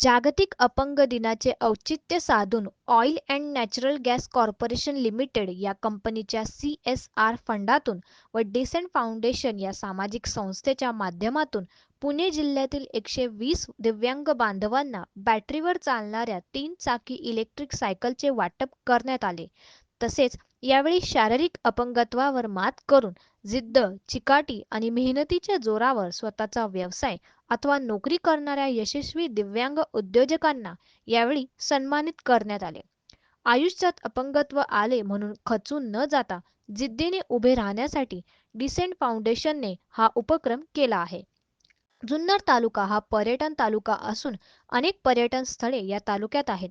जागतिक अपंग दिनाचे औचित्य साधून oil and natural gas corporation limited या कंपनीच्या सी एस आर फंडातून व डिसेंट फाउंडेशन या सामाजिक संस्थेच्या माध्यमातून पुणे जिल्ह्यातील एकशे वीस दिव्यांग बांधवांना बॅटरीवर चालणाऱ्या तीन चाकी इलेक्ट्रिक सायकलचे वाटप करण्यात आले. तसेच यावेळी शारीरिक अपंगत्वावर मात करून जिद्द चिकाटी आणि मेहनतीच्या जोरावर स्वतःचा व्यवसाय अथवा नोकरी करणाऱ्या यशस्वी दिव्यांग उद्योजकांना यावेळी सन्मानित करण्यात आले. आयुष्यात अपंगत्व आले म्हणून खचून न जाता जिद्दीने उभे राहण्यासाठी डिसेंट फाउंडेशनने हा उपक्रम केला आहे. जुन्नर तालुका हा पर्यटन तालुका असून अनेक पर्यटन स्थळे या तालुक्यात आहेत.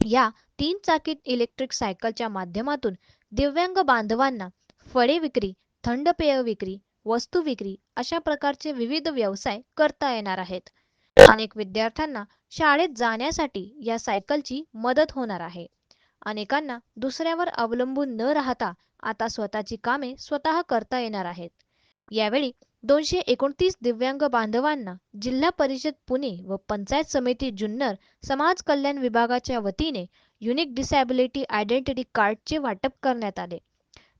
या तीन चाकीत इलेक्ट्रिक सायकलच्या माध्यमातून दिव्यांग बांधवांना फळे विक्री थंड पेय विक्री वस्तू विक्री अशा प्रकारचे विविध व्यवसाय करता येणार आहेत. अनेक विद्यार्थ्यांना शाळेत जाण्यासाठी या सायकलची मदत होणार आहे. अनेकांना दुसऱ्यावर अवलंबून न राहता आता स्वतःची कामे स्वतः करता येणार आहेत. यावेळी दोनशे एकोणतीस दिव्यांग बांधवांना जिल्हा परिषद पुणे व पंचायत समिती जुन्नर समाज कल्याण विभागाच्या वतीने युनिक डिसॅबिलिटी आयडेंटिटी कार्डचे वाटप करण्यात आले.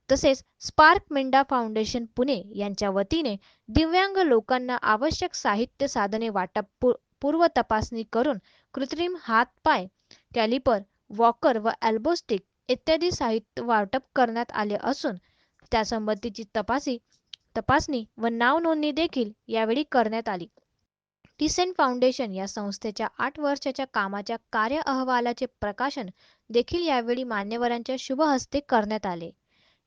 तसेच स्पार्क मेंढा फाउंडेशन पुणे यांच्या वतीने दिव्यांग लोकांना आवश्यक साहित्य साधने वाटप पूर्व तपासणी करून कृत्रिम हातपाय कॅलिपर वॉकर व अल्बोस्टिक इत्यादी साहित्य वाटप करण्यात आले असून त्यासंबंधीची तपासी तपासणी व नाव नोंदणी देखील यावेळी करण्यात आली. टिसेन फाउंडेशन या संस्थेच्या आठ वर्षाच्या कामाच्या कार्य अहवालाचे प्रकाशन देखील यावेळी मान्यवरांच्या शुभ हस्ते करण्यात आले.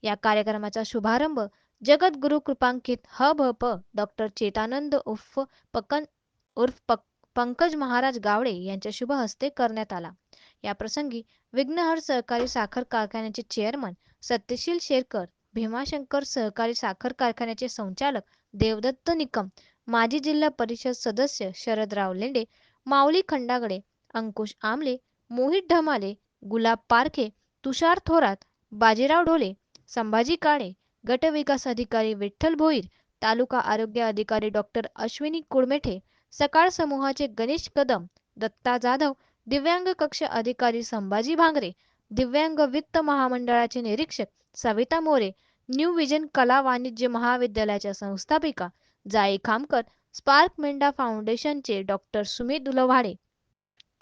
या कार्यक्रमाचा शुभारंभ जगद्गुरु कृपांकित ह भ प डॉक्टर चेतानंद उर्फ पकन उर्फ पक पंकज महाराज गावडे यांच्या शुभ हस्ते करण्यात आला. या प्रसंगी विघ्नहर सहकारी साखर कारखान्याचे चेअरमन सत्यशील शेरकर भीमाशंकर सहकारी साखर कारखान्याचे संचालक देवदत्त निकम माजी जिल्हा परिषद सदस्य शरदराव लेंडे माऊली खंडागडे अंकुश आमले मोहित ढमाले गुलाब पारखे तुषार थोरात बाजीराव ढोले संभाजी काळे गटविकास अधिकारी विठ्ठल भोईर तालुका आरोग्य अधिकारी डॉक्टर अश्विनी कुडमेठे सकाळ समूहाचे गणेश कदम दत्ता जाधव दिव्यांग कक्ष अधिकारी संभाजी भांगरे दिव्यांग वित्त महामंडळाचे निरीक्षक सविता मोरे न्यू विजन कला वाणिज्य महाविद्यालयाच्या संस्थापिका जाई खामकर स्पार्क मेंढा फाउंडेशनचे डॉक्टर सुमित दुलवाडे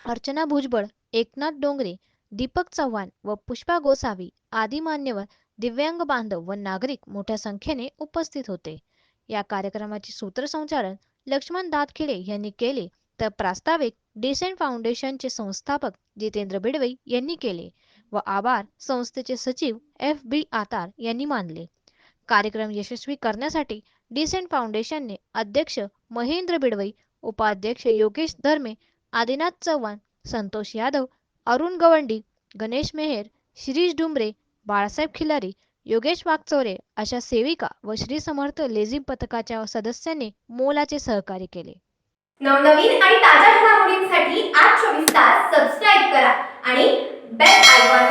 अर्चना भुजबळ एकनाथ डोंगरे दीपक चव्हाण व पुष्पा गोसावी आदी मान्यवर दिव्यांग बांधव व नागरिक मोठ्या संख्येने उपस्थित होते. या कार्यक्रमाचे सूत्रसंचालन लक्ष्मण दातखिडे यांनी केले तर प्रास्ताविक डिसेंट फाउंडेशनचे संस्थापक जितेंद्र बिडवे यांनी केले. व आभार संस्थेचे सचिव एफ बी आतार यांनी मानले. कार्यक्रम यशस्वी करण्यासाठी डिसेंट फाउंडेशनने अध्यक्ष महेंद्र बिडवई उपाध्यक्ष योगेश धर्मे आदिनाथ चव्हाण संतोष यादव अरुण गवंडी गणेश मेहेर शिरीष डुमरे बाळासाहेब खिलारी योगेश वागचौरे अशा सेविका व श्री समर्थ लेझिम पथकाच्या सदस्यांनी मोलाचे सहकार्य केले. नवनवीन आणि ताज्या घडामोडींसाठी आज चोवीस तास सबस्क्राईब करा आणि bed, I want